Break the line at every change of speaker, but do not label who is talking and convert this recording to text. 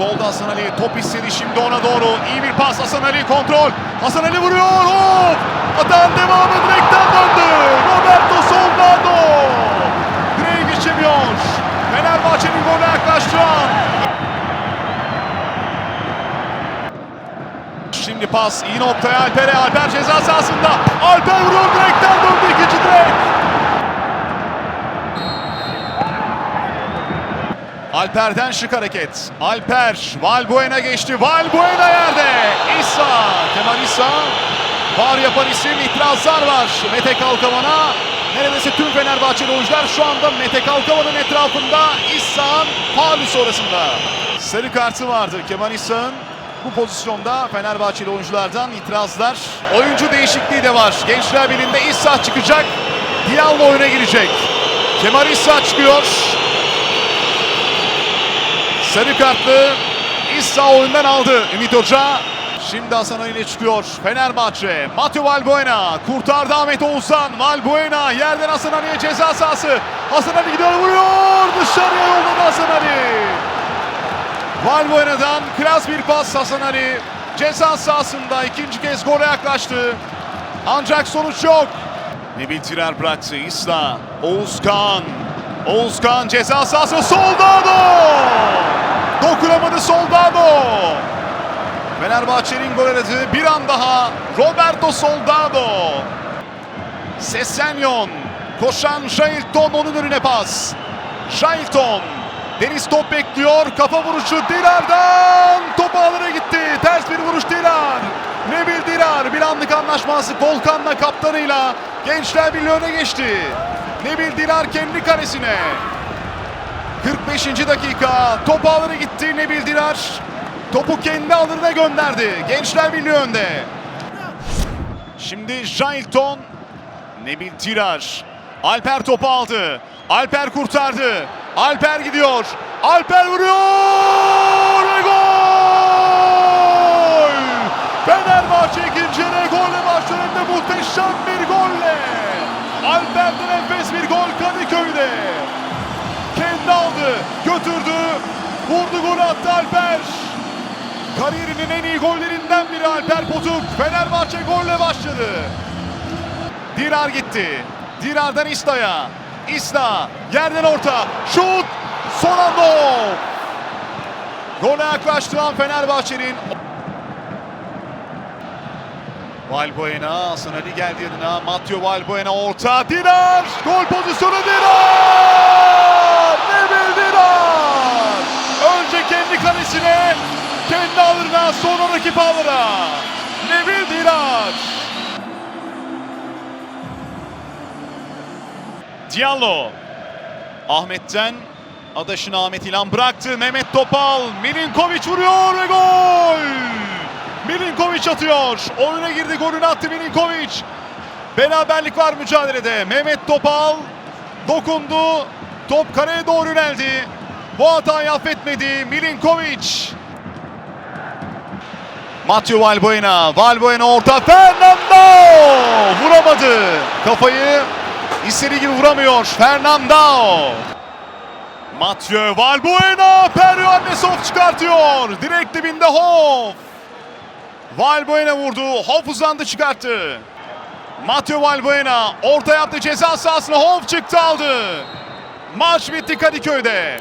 Solda Hasan Ali top istedi şimdi ona doğru. İyi bir pas Hasan Ali kontrol. Hasan Ali vuruyor. Hop! Atan devamı direkten döndü. Roberto Soldado. Direği geçemiyor. Fenerbahçe'nin gole yaklaştıran. Şimdi pas iyi noktaya Alper'e. Alper ceza sahasında. Alper vuruyor direkten döndü ikinci direk. Alper'den şık hareket. Alper Valbuena geçti. Valbuena yerde. İsa. Kemal İsa. Var yapan isim itirazlar var. Mete Kalkavan'a. Neredeyse tüm Fenerbahçeli oyuncular şu anda Mete Kalkavan'ın etrafında İsa'nın faulü sonrasında. Sarı kartı vardı Kemal İsa'nın. Bu pozisyonda Fenerbahçeli oyunculardan itirazlar. Oyuncu değişikliği de var. Gençler Birliği'nde İsa çıkacak. Diallo oyuna girecek. Kemal İsa çıkıyor. Sarı kartlı İsa oyundan aldı Ümit Hoca. Şimdi Hasan Ali çıkıyor Fenerbahçe. Mateo Valbuena kurtardı Ahmet Oğuzhan. Valbuena yerden Hasan Ali'ye ceza sahası. Hasan Ali gidiyor vuruyor. Dışarıya yolladı Hasan Ali. Valbuena'dan klas bir pas Hasan Ali. Ceza sahasında ikinci kez gole yaklaştı. Ancak sonuç yok. Nebil Tirer bıraktı. İsla. Oğuzkan. Oğuzkan ceza sahası Soldado. Dokunamadı Soldado. Fenerbahçe'nin gol aradığı bir an daha Roberto Soldado. Sesenyon. Koşan Jailton onun önüne pas. Jailton. Deniz top bekliyor. Kafa vuruşu Dilar'dan. Top ağlara gitti. Ters bir vuruş Dilar. Nebil Dilar bir anlık anlaşması Volkan'la kaptanıyla Gençler Birliği öne geçti. Nebil Dilar kendi kalesine. 45. dakika top ağlara gitti Nebil Dilar. Topu kendi alırına gönderdi. Gençler Birliği önde. Şimdi Jailton Nebil Tirar. Alper topu aldı. Alper kurtardı. Alper gidiyor. Alper vuruyor ve gol! Fenerbahçe ikinci hem de muhteşem bir golle. Götürdü, vurdu gol attı Alper. Kariyerinin en iyi gollerinden biri Alper Potuk. Fenerbahçe golle başladı. Dirar gitti. Dirar'dan İsla'ya. İsla yerden orta. Şut. Son anda. Gole yaklaştıran Fenerbahçe'nin Valbuena, Hasan Ali geldi yanına. Matteo Valbuena orta. Dirar. Gol pozisyonu Dirar. Diallo. Ahmet'ten adaşını Ahmet İlhan bıraktı. Mehmet Topal. Milinkovic vuruyor ve gol. Milinkovic atıyor. Oyuna girdi golünü attı Milinkovic. Beraberlik var mücadelede. Mehmet Topal dokundu. Top kareye doğru yöneldi. Bu hatayı affetmedi Milinkovic. Matteo Valbuena. Valbuena orta. Fernando! Vuramadı. Kafayı istediği gibi vuramıyor. Fernando. Matteo Valbuena. Perio Annesov çıkartıyor. Direkt dibinde Hoff. Valbuena vurdu. Hoff uzandı çıkarttı. Matteo Valbuena orta yaptı ceza sahasına Hoff çıktı aldı. Maç bitti Kadıköy'de.